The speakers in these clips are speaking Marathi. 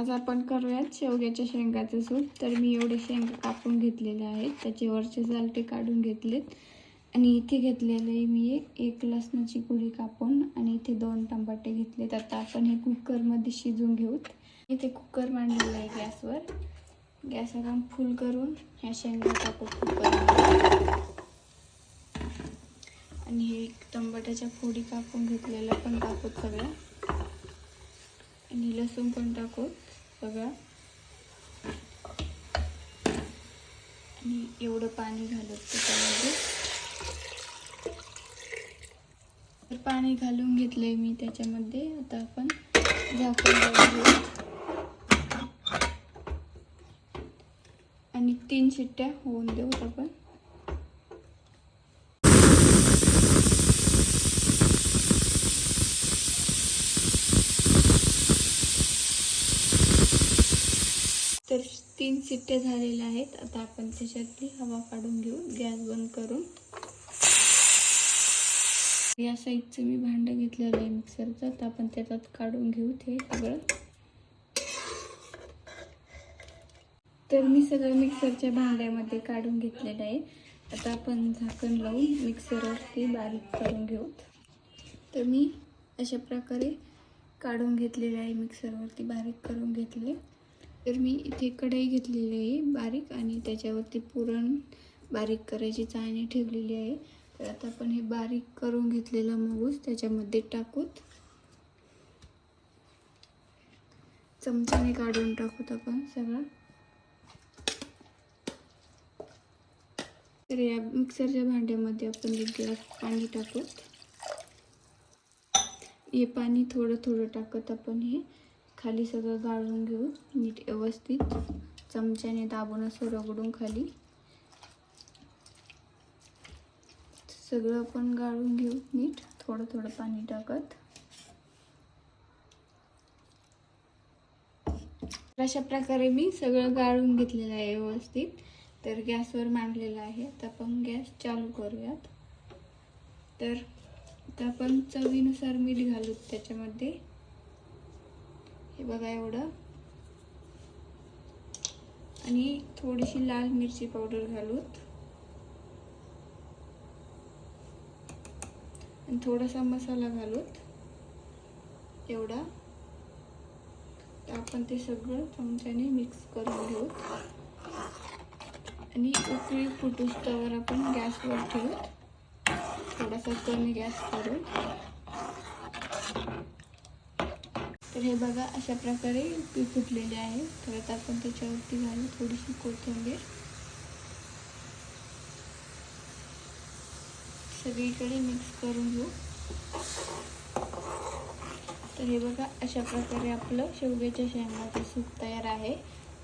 आज आपण करूयात शेवग्याच्या शेंगाचं सूप. तर मी एवढे शेंगा कापून घेतलेले आहेत. त्याचे वरचे जालटे काढून घेतलेत. आणि इथे घेतलेले मी एक लसणाची कुडी कापून आणि इथे दोन टमाटे घेतलेत. आता आपण हे कुकरमध्ये शिजून घेऊत. इथे कुकर मांडलेलं आहे गॅसवर. गॅस आपण फुल करून ह्या शेंगा टाकू कुकर आणि हे एक टमाट्याच्या फोडी कापून घेतलेलं पण टाकूत सगळ्या आणि लसूण पण टाकूत सगळं. आणि एवढं पाणी घालत त्याच्यामध्ये. तर पाणी घालून घेतलंय मी त्याच्यामध्ये. आता आपण झाकून घेऊ. आणि तीन शिट्ट्या होऊन देऊ आपण तर तीन शिट्ट्या झालेल्या आहेत. आता आपण त्याच्यातली हवा काढून घेऊ. गॅस बंद करून. या साईजचं मी भांडं घेतलेलं आहे मिक्सरचं. तर आपण त्याच्यात काढून घेऊ ते सगळं. तर मी सगळं मिक्सरच्या भांड्यामध्ये काढून घेतलेलं आहे. आता आपण झाकण लावून मिक्सरवरती बारीक करून घेऊ. तर मी अशा प्रकारे काढून घेतलेलं आहे मिक्सरवरती बारीक करून घेतले. तर मी इथे कढई घेतलेली आहे बारीक आणि त्याच्यावरती पुरण बारीक करायची चाळणी ठेवलेली आहे. तर आता आपण हे बारीक करून घेतलेलं मऊस त्याच्यामध्ये टाकूत. चमच्याने काढून टाकूत आपण सगळं. तर या मिक्सरच्या भांड्यामध्ये आपण एक ग्लास पाणी टाकूत. हे पाणी थोडं थोडं टाकत आपण हे. खाली सगळं गाळून घेऊ नीट व्यवस्थित चमच्याने दाबून असं रगडून खाली. सगळं आपण गाळून घेऊ नीट. थोडं थोडं पाणी टाकत. अशा प्रकारे मी सगळं गाळून घेतलेलं आहे व्यवस्थित. तर गॅसवर मांडलेलं आहे. आता आपण गॅस चालू करूयात. तर आता आपण चवीनुसार मीठ घालू त्याच्यामध्ये. हे बघा एवढं. आणि थोडीशी लाल मिरची पावडर घालूत. आणि थोडासा मसाला घालूत. एवढा. तर आपण ते सगळं चमच्याने मिक्स करून घेऊत. आणि उकळी फुटूस तवर आपण गॅसवर ठेवूत. थोडासा कमी गॅस करून. तर हे बघा अशा प्रकारे उकळी फुटलेले आहे. तर आता आपण त्याच्यावरती घालू थोडीशी कोथिंबीर. सगळीकडे मिक्स करून घेऊ. तर हे बघा अशा प्रकारे आपलं शेवग्याच्या शेंगाचं सूप तयार आहे.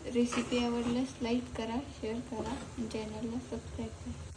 रेसिपी आवडल्यास लाईक करा शेअर करा चॅनलला सबस्क्राईब करा.